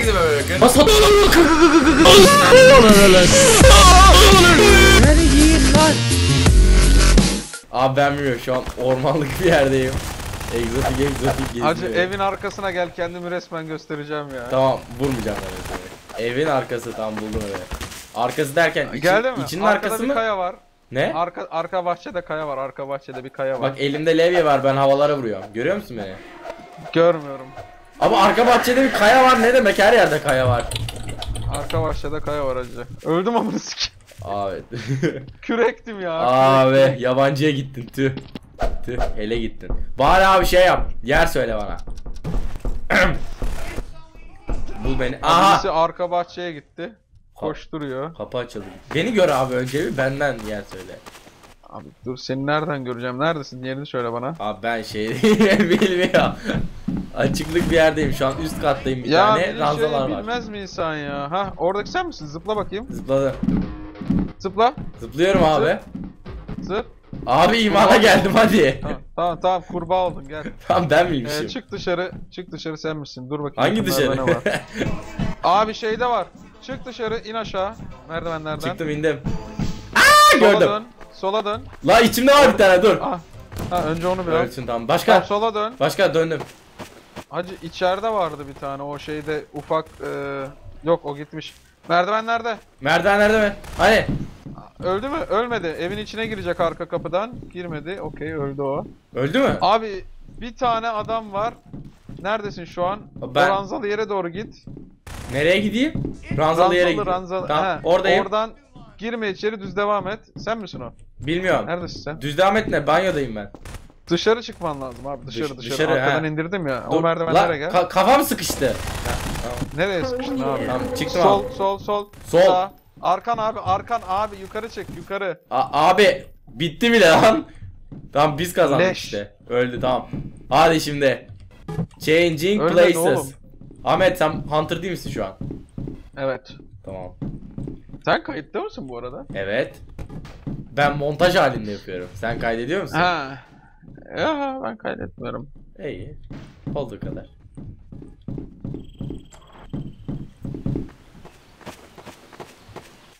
Herkese merhaba bakın. Bas Abi ben bilmiyorum şu an ormanlık bir yerdeyim. Egzotik egzotik geziyorum. Hacı evin arkasına gel kendimi resmen göstereceğim ya. Tamam vurmayacağım ben seni. Evin arkası tam buldum evi. Arkası derken için, Geldi mi? içinin Arkada arkası bir mı? kaya var. Ne? Arka arka bahçede kaya var. Arka bahçede bir kaya var. Bak elimde levye var ben havalara vuruyorum. Görüyor musun beni? Görmüyorum. Ama arka bahçede bir kaya var ne demek her yerde kaya var. Arka bahçede kaya var hacı. Öldüm amına sik. Abi. Kürektim ya. abi yabancıya gittin tüh. Tüh hele gittin. Bari abi şey yap. Yer söyle bana. Bul beni. Aha. Birisi arka bahçeye gitti. Koşturuyor. Kapı açıldı. Beni gör abi önce bir benden yer söyle. Abi dur seni nereden göreceğim? Neredesin? Yerini söyle bana. Abi ben şey bilmiyorum. Açıklık bir yerdeyim şu an üst kattayım bir ya tane bir ranzalar şey var. bilmez mi insan ya? Ha oradaki sen misin? Zıpla bakayım. Zıpladım. Zıpla. Zıplıyorum abi. Zıp. Abi imana geldim hadi. Tamam tamam, tamam kurbağa oldun gel. Tamam ben miymişim? Ee, çık dışarı. Çık dışarı sen misin? Dur bakayım. Hangi dışarı? ne var? Abi şeyde var. Çık dışarı in aşağı. Merdivenlerden. Çıktım indim. Aa Sola gördüm. dön. Sola dön. La içimde var bir tane dur. Ah. Ha önce onu biraz. Ölsün tamam. Tamam, Başka? sola dön. Başka döndüm. Hacı içeride vardı bir tane o şeyde ufak e, yok o gitmiş. Merdivenlerde. Merdivenlerde mi? Hani? Öldü mü? Ölmedi. Evin içine girecek arka kapıdan. Girmedi. Okey öldü o. Öldü mü? Abi bir tane adam var. Neredesin şu an? Ben- O ranzalı yere doğru git. Nereye gideyim? Ranzalı yere gideyim. ranzalı. Tamam He, oradayım. Oradan girme içeri düz devam et. Sen misin o? Bilmiyorum. Neredesin sen? Düz devam et ne? Banyodayım ben. Dışarı çıkman lazım abi. Dışarı Dış- dışarı. dışarı, Arkadan he. indirdim ya. Dur. O merdivenlere La, gel. ka- kafam sıkıştı. Nereye sıkıştın abi? Tamam çıktım Sol abi. sol sol. Sol. Sağ. Arkan abi arkan abi yukarı çek yukarı. A- abi bitti bile lan. Tamam biz kazandık Leş. işte. Öldü tamam. Hadi şimdi. Changing Ölmedi places. oğlum. Ahmet sen Hunter değil misin şu an? Evet. Tamam. Sen kayıtta mısın bu arada? Evet. Ben montaj halinde yapıyorum. Sen kaydediyor musun? Ha. Ya ben kaydetmiyorum. İyi. Olduğu kadar.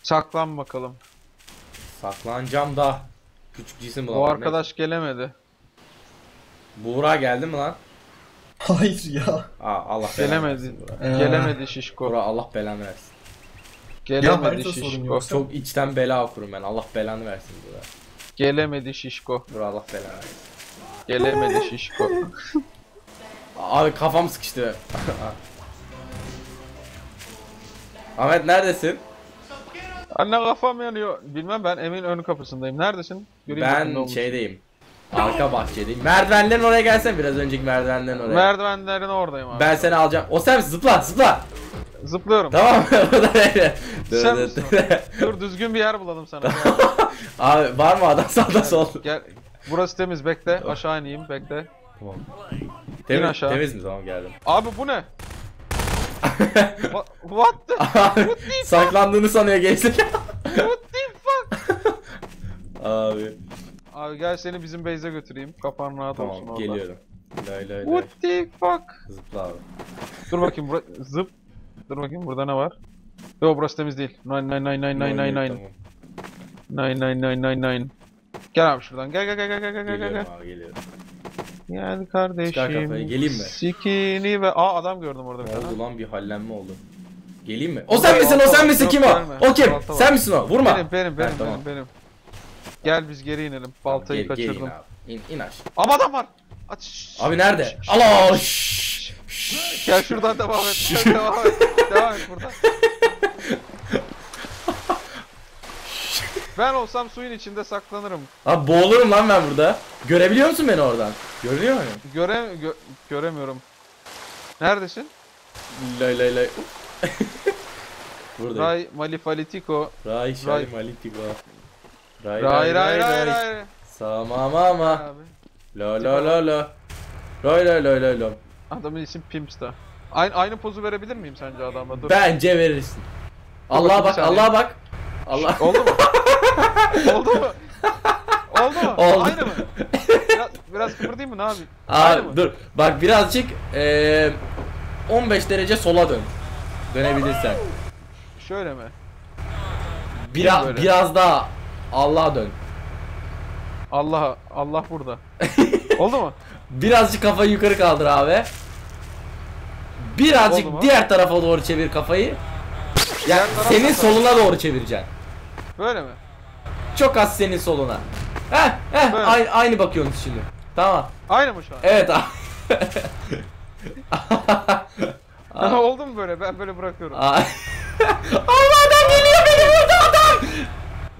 Saklan bakalım. Saklanacağım da. Küçük cisim Bu bulamadım. arkadaş gelemedi. Buğra geldi mi lan? Hayır ya. Aa, Allah belanı Gelemedi. versin Buğra. Ee. Gelemedi şişko. Buğra Allah belanı versin. Ya Gelemedi harita şişko. Çok içten bela okurum ben. Allah belanı versin Buğra. Gelemedi şişko. Buğra Allah belanı versin. Gelemedi şişko. Abi kafam sıkıştı. Ahmet neredesin? Anne kafam yanıyor. Bilmem ben evin ön kapısındayım. Neredesin? Göreyim bakayım ne Ben olmuş. şeydeyim. Arka bahçedeyim. Merdivenlerin oraya gelsen biraz önceki merdivenlerin oraya. Merdivenlerin oradayım abi. ben seni alacağım. O sen? Zıpla zıpla. Zıplıyorum. Tamam da öyle. Sen misin dı. Dur düzgün bir yer bulalım sana. Abi var mı adam sağda sol? Gel. Burası temiz bekle. Aşağı ineyim bekle. Tamam. Temiz, aşağı. temiz mi? Tamam geldim. Abi bu ne? What, what the Abi saklandığını sanıyor gençler. what the fuck? Abi Abi gel seni bizim base'e götüreyim. Kafan rahat olsun tamam orada. geliyorum. Lay lay lay. What the fuck? Zıpla abi. Dur bakayım bura zıp. Dur bakayım burada ne var? Yo burası temiz değil. Nine nine nine nine nine nine. Tamam. Nine nine nine nine nine. Gel abi şuradan. Gel gel gel gel gel gel gel gel. Geliyorum abi geliyorum. Gel kardeşim. Kafayı, geleyim mi? Sikini ve aa adam gördüm orada bir Ne tane. oldu lan bir hallenme oldu. Geleyim mi? O sen misin? O sen misin? Yok, Kim o? O kim? Balta var. Sen misin o? Vurma. Benim benim benim tamam. benim benim. Gel biz geri inelim. Baltayı Gel- gelin kaçırdım. abi. İn, in aşağı. Ama adam var. Aç. Abi nerede? Allah şşş. Gel şuradan devam et. Devam et. Devam et buradan. Ben olsam suyun içinde saklanırım. Abi boğulurum lan ben burada. Görebiliyor musun beni oradan? Görünüyor mu? Göre gö- göremiyorum. Neredesin? Lay lay lay. Buradayım. Ray Malifalitiko. Ray şay Ray. malitigo. Ray Ray ray ray ray. Sama mama. Abi. La la la la. Ray ray ray ray la. Adamın isim Pimps'ta. Aynı aynı pozu verebilir miyim sence adamla? Dur. Bence verirsin. Allah'a bak. Allah'a bak. Allah. Oldu mu? Oldu mu? Oldu mu? Oldu. Aynı mı? Biraz, biraz kıpırdayım mı ne yapayım? Aynı Abi mı? dur. Bak birazcık eee 15 derece sola dön. Dönebilirsen. Şöyle mi? Biraz böyle? biraz daha Allah'a dön. Allah Allah burada. Oldu mu? Birazcık kafayı yukarı kaldır abi. Birazcık Oldu mu? diğer tarafa doğru çevir kafayı. Ya Diğer senin soluna doğru çevireceksin. Böyle mi? Çok az senin soluna. Heh heh aynı, aynı bakıyorsunuz şimdi. Tamam. Aynı mı şu an? Evet abi. Oldu mu böyle? Ben böyle bırakıyorum. Allah adam geliyor beni vurdu adam.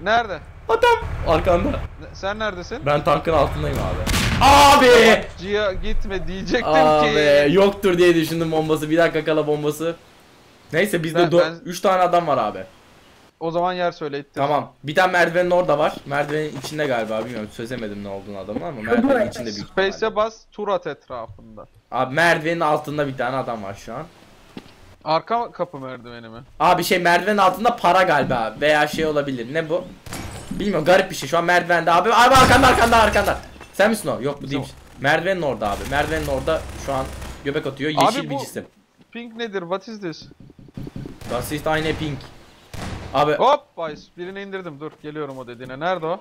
Nerede? Adam arkanda. Sen neredesin? Ben tankın altındayım abi. Abi. Cia gitme diyecektim Abi ki. yoktur diye düşündüm bombası. Bir dakika kala bombası. Neyse bizde Ben- 3 ben- tane adam var abi. O zaman yer söyle ittir. Tamam. Bir tane merdivenin orada var. Merdivenin içinde galiba bilmiyorum. Çözemedim ne olduğunu adamın ama merdivenin içinde büyük. Space'e bas, tur at etrafında. Abi merdivenin altında bir tane adam var şu an. Arka kapı merdiveni mi? Abi şey merdivenin altında para galiba veya şey olabilir. Ne bu? Bilmiyorum garip bir şey. Şu an merdivende abi. Abi arkanda arkanda arkanda. Sen misin o? Yok bu değilmiş. Merdivenin orada abi. Merdivenin orada şu an göbek atıyor. Yeşil Abi bir cisim. Pink nedir? What is this? Das ist eine pink. Abi Hop! Birini indirdim. Dur geliyorum o dediğine. Nerede o?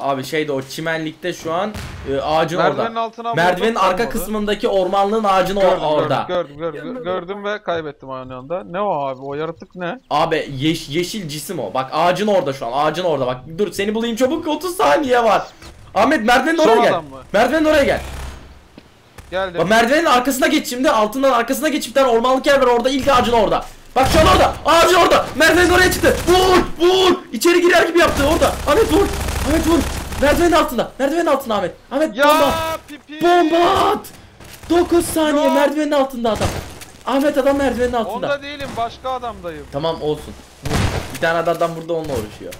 abi şeyde o çimenlikte şu an e, ağacın Merdivenin orada. altına Merdivenin vurdum, arka olmadı. kısmındaki ormanlığın ağacın or- Gördüm, orada. Gördüm, gördüm, gördüm, gördüm ve kaybettim aynı anda. Ne o abi? O yaratık ne? Abi yeş- yeşil cisim o. Bak ağacın orada şu an. Ağacın orada. Bak dur seni bulayım çabuk 30 saniye var. Ahmet merdivenin oraya gel. Merdivenin oraya gel. Geldi. Bak merdivenin arkasına geç şimdi. Altından arkasına geç bir tane ormanlık yer var orada. ilk ağacın orada. Bak şu an orada. Ağacın orada. Merdivenin oraya çıktı. Vur! Vur! İçeri girer gibi yaptı orada. Ahmet vur. Ahmet vur. Merdivenin altında. Merdivenin altında Ahmet. Ahmet bomba. Ya pipi. Bomba at. 9 saniye Yok. merdivenin altında adam. Ahmet adam merdivenin altında. Onda değilim. Başka adamdayım. Tamam olsun. Bir tane adam burada onunla uğraşıyor.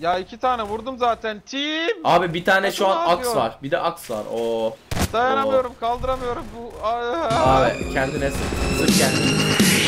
Ya iki tane vurdum zaten. Team. Abi bir tane şu Ne an aks var. Bir de aks var. Oo. Dayanamıyorum. Kaldıramıyorum. Bu. Abi kendine sık. Sık kendine.